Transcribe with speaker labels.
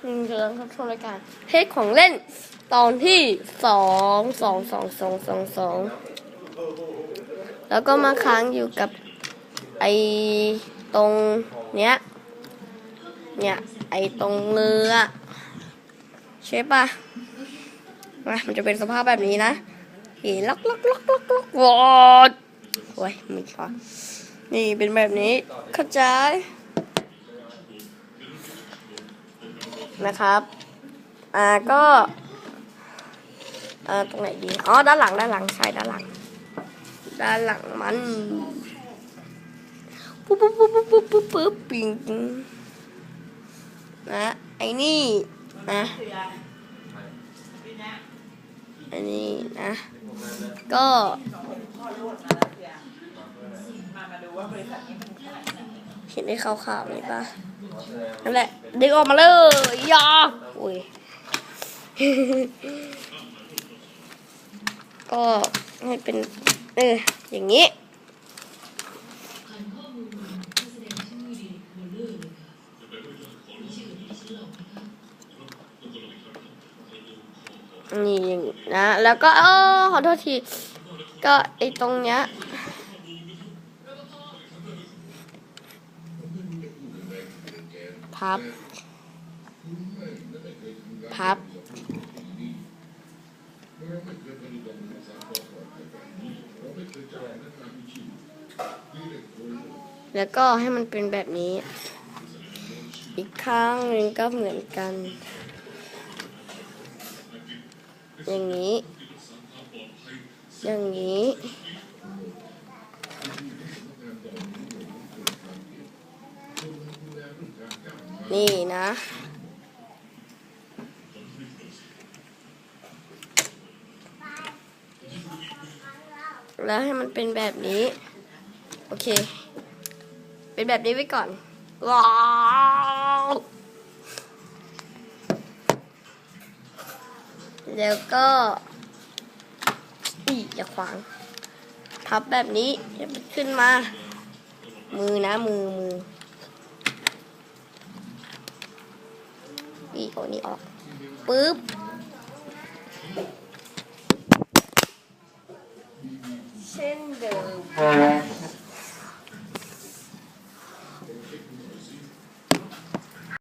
Speaker 1: คุณกำลังรับชมรายการเทคของเล่น ตอนที่สองสองสองสองสองสองแล้วก็มาค้างอยู่กับไอตรงเนี้ย เนี่ยไอตรงเรือใช่ปะมามันจะเป็นสภาพแบบนี้นะเห็นล็อกล็อกล็อกล็อกล็อกวอดโอ้ยไม่ชอบนี่เป็นแบบนี้เข้าใจ นะครับ อ่าก็เอ่าตรงไหนดี อ๋อ ด้านหลัง ด้านหลัง ใช่ ด้านหลัง ด้านหลังมันปุ๊บปุ๊บปุ๊บปุ๊บปุ๊บปุ๊บปิงปิงนะ ไอ้นี่ นะ อันนี้นะ ก็ เห็นได้ขาวๆนี่ปะ นั่นแหละดึงออกมาเลยยาอุ้ยก็ให้เป็นเอออย่างนี้นี่อย่างนี้นะแล้วก็เออขอโทษที ก็ไอตรงเนี้ย พับ พับ แล้วก็ให้มันเป็นแบบนี้ อีกข้างหนึ่งก็เหมือนกัน อย่างนี้ อย่างนี้ นี่นะ แล้วให้มันเป็นแบบนี้ โอเค เป็นแบบนี้ไว้ก่อน ว้าวแล้วก็อีอย่าขวาง พับแบบนี้อย่ามันขึ้นมา มือนะมือมือ อีโอนี้ออกปึ๊บเช่นเดิม